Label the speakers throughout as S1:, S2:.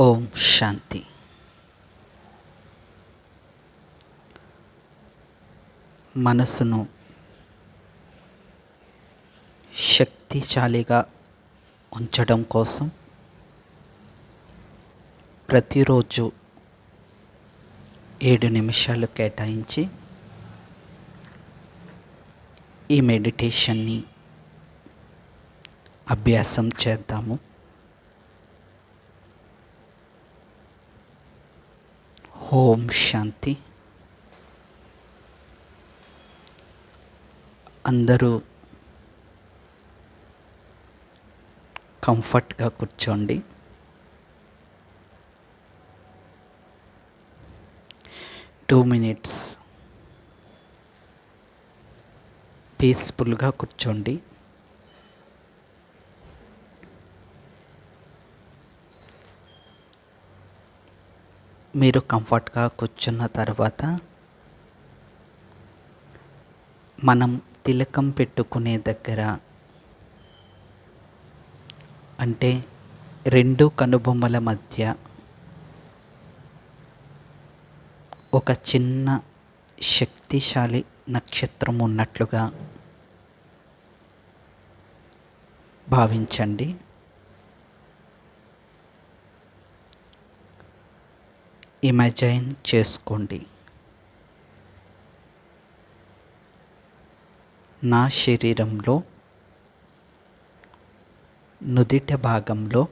S1: ఓం శాంతి. మనసును శక్తిశాలిగా ఉంచడం కోసం ప్రతిరోజు ఏడు నిమిషాలు కేటాయించి ఈ మెడిటేషన్ని అభ్యాసం చేద్దాము. ఓం శాంతి. అందరూ కంఫర్ట్గా కూర్చోండి. టూ మినిట్స్ పీస్ఫుల్గా కూర్చోండి. మీరు కంఫర్ట్గా కూర్చున్న తర్వాత మనం తిలకం పెట్టుకునే దగ్గర అంటే రెండు కనుబొమ్మల మధ్య ఒక చిన్న శక్తిశాలి నక్షత్రం ఉన్నట్లుగా భావించండి. ఇమాజైన్ చేసుకోండి. నా శరీరంలో నుదిట భాగంలో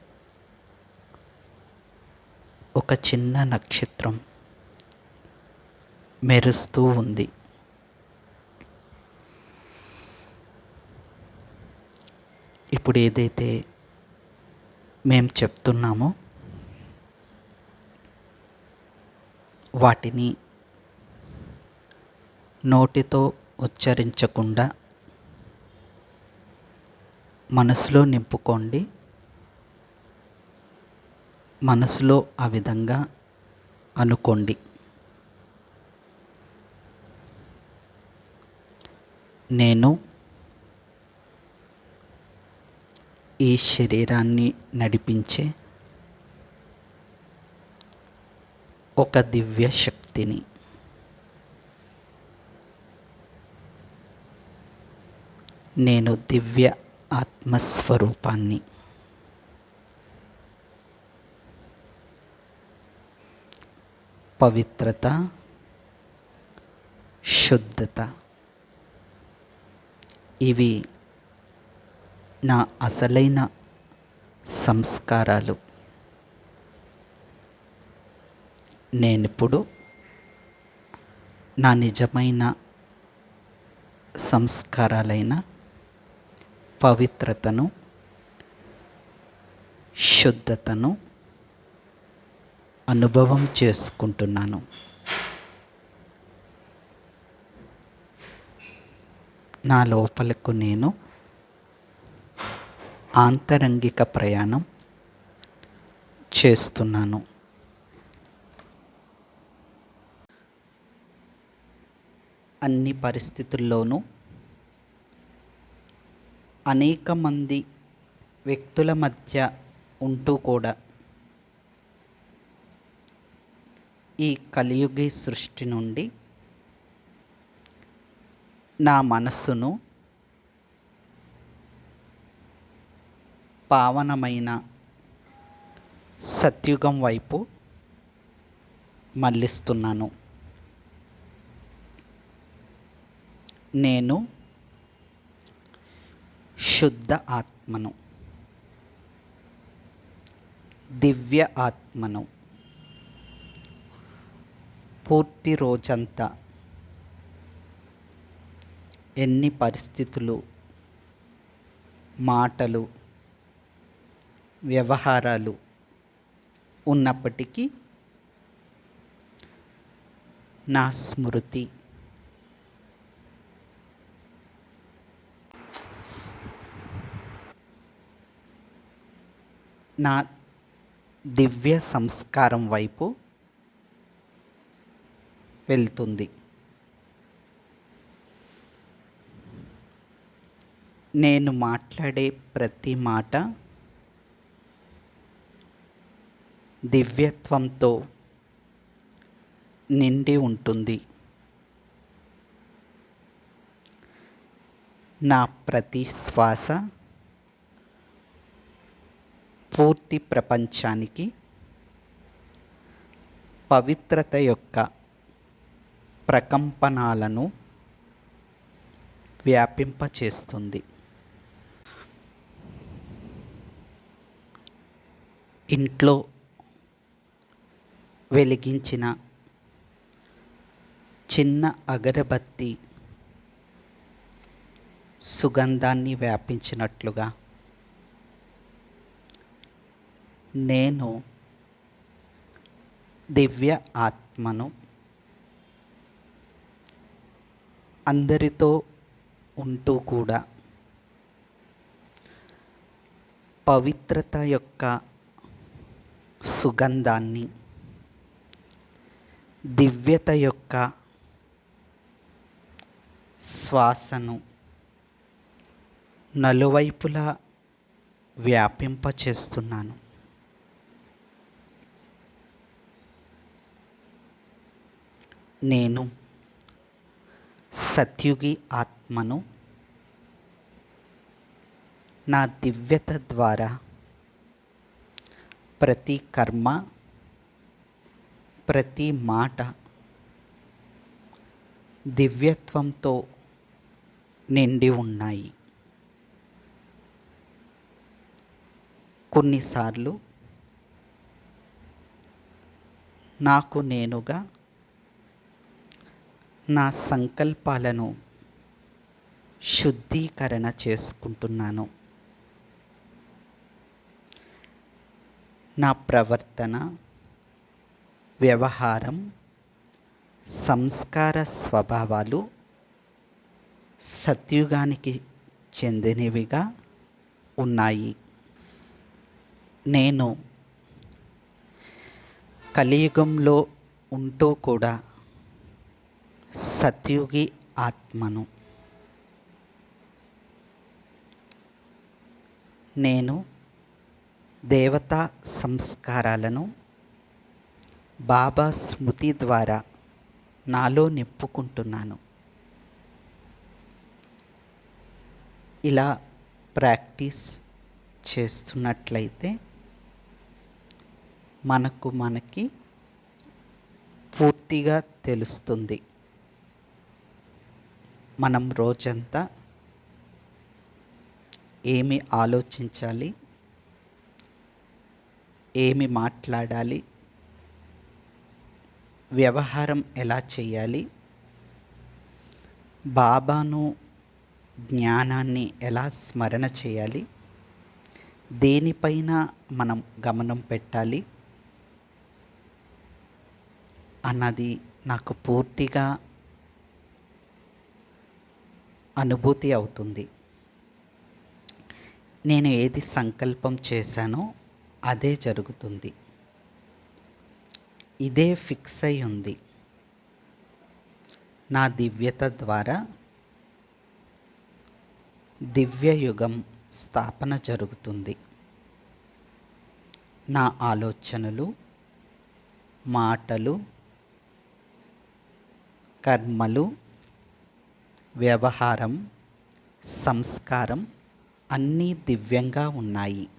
S1: ఒక చిన్న నక్షత్రం మెరుస్తూ ఉంది. ఇప్పుడు ఏదైతే మేము చెప్తున్నామో వాటిని నోటితో ఉచ్చరించకుండా మనసులో నింపుకోండి. మనసులో ఆ విధంగా అనుకోండి. నేను ఈ శరీరాన్ని నడిపించే ఒక దివ్య శక్తిని నేను దివ్య ఆత్మస్వరూపాన్ని. పవిత్రత శుద్ధత. ఇవి నా అసలైన సంస్కారాలు. నేనిప్పుడు నా నిజమైన సంస్కారాలైన పవిత్రతను శుద్ధతను అనుభవం చేసుకుంటున్నాను. నా లోపలకు నేను ఆంతరంగిక ప్రయాణం చేస్తున్నాను. అన్ని పరిస్థితుల్లోనూ అనేక మంది వ్యక్తుల మధ్య ఉంటూ కూడా ఈ కలియుగి సృష్టి నుండి నా మనస్సును పావనమైన సత్యుగం వైపు మళ్ళిస్తున్నాను. నేను శుద్ధ ఆత్మను. దివ్య ఆత్మను. పూర్తి రోజంతా ఎన్ని పరిస్థితులు మాటలు వ్యవహారాలు ఉన్నప్పటికీ నా స్మృతి నా దివ్య సంస్కారం వైపు వెళ్తుంది. నేను మాట్లాడే ప్రతి మాట దివ్యత్వంతో నిండి ఉంటుంది. నా ప్రతి శ్వాస పూర్తి ప్రపంచానికి పవిత్రత యొక్క ప్రకంపనాలను వ్యాపింపచేస్తుంది. ఇంట్లో వెలిగించిన చిన్న అగరబత్తి సుగంధాన్ని వ్యాపించినట్లుగా నేను దివ్య ఆత్మను అందరితో ఉంటూ కూడా పవిత్రత యొక్క సుగంధాన్ని దివ్యత యొక్క శ్వాసను నలువైపులా వ్యాపింపచేస్తున్నాను. నేను సత్యుగి ఆత్మను నా దివ్యత ద్వారా ప్రతి కర్మ ప్రతి మాట దివ్యత్వంతో నిండి ఉన్నాయి. కొన్నిసార్లు నాకు నేనుగా నా సంకల్పాలను శుద్ధీకరణ చేసుకుంటున్నాను. నా ప్రవర్తన వ్యవహారం సంస్కార స్వభావాలు సత్యుగానికి చెందినవిగా ఉన్నాయి. నేను కలియుగంలో ఉంటూ కూడా సత్యుగి ఆత్మను. నేను దేవతా సంస్కారాలను బాబా స్మృతి ద్వారా నాలో నింపుకుంటున్నాను. ఇలా ప్రాక్టీస్ చేస్తున్నట్లయితే మనకు మనకి పూర్తిగా తెలుస్తుంది. మనం రోజంతా ఏమి ఆలోచించాలి? ఏమి మాట్లాడాలి? వ్యవహారం ఎలా చేయాలి? బాబాను జ్ఞానాన్ని ఎలా స్మరణ చేయాలి? దేనిపైన మనం గమనం పెట్టాలి? అన్నది నాకు పూర్తిగా అనుభూతి అవుతుంది. నేను ఏది సంకల్పం చేశానో అదే జరుగుతుంది. ఇదే ఫిక్స్ అయి ఉంది. నా దివ్యత ద్వారా దివ్యయుగం స్థాపన జరుగుతుంది. నా ఆలోచనలు మాటలు కర్మలు వ్యవహారం సంస్కారం అన్నీ దివ్యంగా ఉన్నాయి.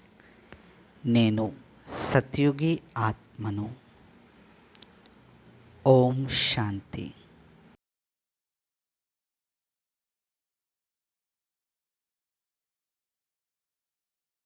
S1: నేను సత్యుగి ఆత్మను. ఓం శాంతి.